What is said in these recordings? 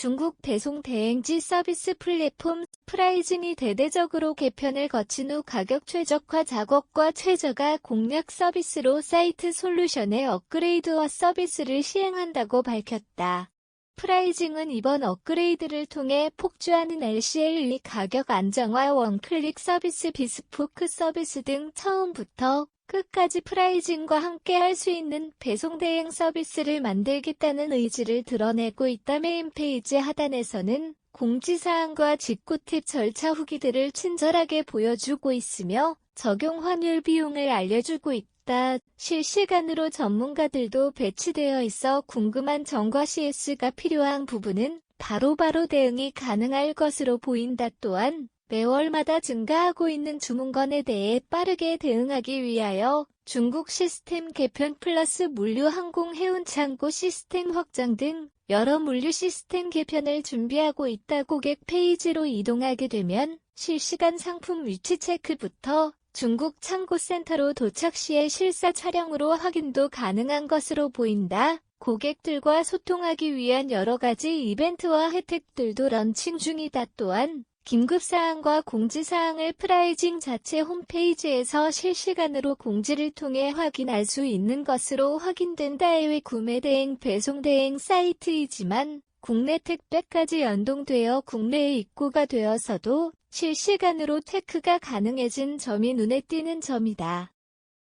중국 배송 대행지 서비스 플랫폼 프라이징이 대대적으로 개편을 거친 후 가격 최적화 작업과 최저가 공략 서비스로 사이트 솔루션의 업그레이드와 서비스를 시행한다고 밝혔다. 프라이징은 이번 업그레이드를 통해 폭주하는 LCL 가격 안정화 원클릭 서비스 비스포크 서비스 등 처음부터 끝까지 프라이징과 함께 할 수 있는 배송 대행 서비스를 만들겠다는 의지를 드러내고 있다. 메인 페이지 하단에서는 공지사항과 직구 팁 절차 후기들을 친절하게 보여주고 있으며 적용 환율 비용을 알려주고 있다. 실시간으로 전문가들도 배치되어 있어 궁금한 정과 CS가 필요한 부분은 바로 바로 대응이 가능할 것으로 보인다. 또한 매월마다 증가하고 있는 주문건에 대해 빠르게 대응하기 위하여 중국 시스템 개편 플러스 물류 항공 해운 창고 시스템 확장 등 여러 물류 시스템 개편을 준비하고 있다. 고객 페이지로 이동하게 되면 실시간 상품 위치 체크부터 중국 창고센터로 도착 시의 실사 촬영으로 확인도 가능한 것으로 보인다. 고객들과 소통하기 위한 여러 가지 이벤트와 혜택들도 런칭 중이다. 또한 긴급사항과 공지사항을 프라이징 자체 홈페이지에서 실시간으로 공지를 통해 확인할 수 있는 것으로 확인된다. 해외 구매 대행 배송 대행 사이트이지만 국내 택배까지 연동되어 국내에 입고가 되어서도 실시간으로 체크가 가능해진 점이 눈에 띄는 점이다.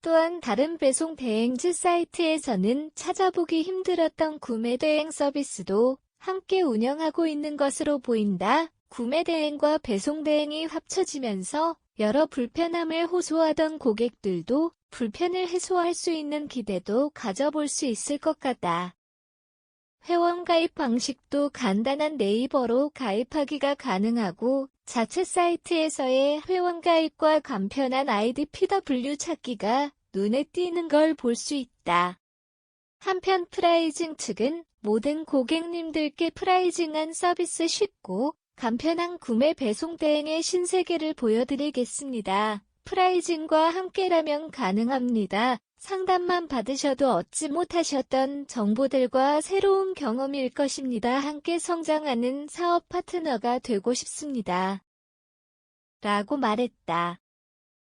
또한 다른 배송 대행지 사이트에서는 찾아보기 힘들었던 구매 대행 서비스도 함께 운영하고 있는 것으로 보인다. 구매 대행과 배송 대행이 합쳐지면서 여러 불편함을 호소하던 고객들도 불편을 해소할 수 있는 기대도 가져볼 수 있을 것 같다. 회원 가입 방식도 간단한 네이버로 가입하기가 가능하고 자체 사이트에서의 회원 가입과 간편한 아이디 PW 찾기가 눈에 띄는 걸 볼 수 있다. 한편 프라이징 측은 모든 고객님들께 프라이징한 서비스 쉽고 간편한 구매 배송 대행의 신세계를 보여드리겠습니다. 프라이징과 함께라면 가능합니다. 상담만 받으셔도 얻지 못하셨던 정보들과 새로운 경험일 것입니다. 함께 성장하는 사업 파트너가 되고 싶습니다. 라고 말했다.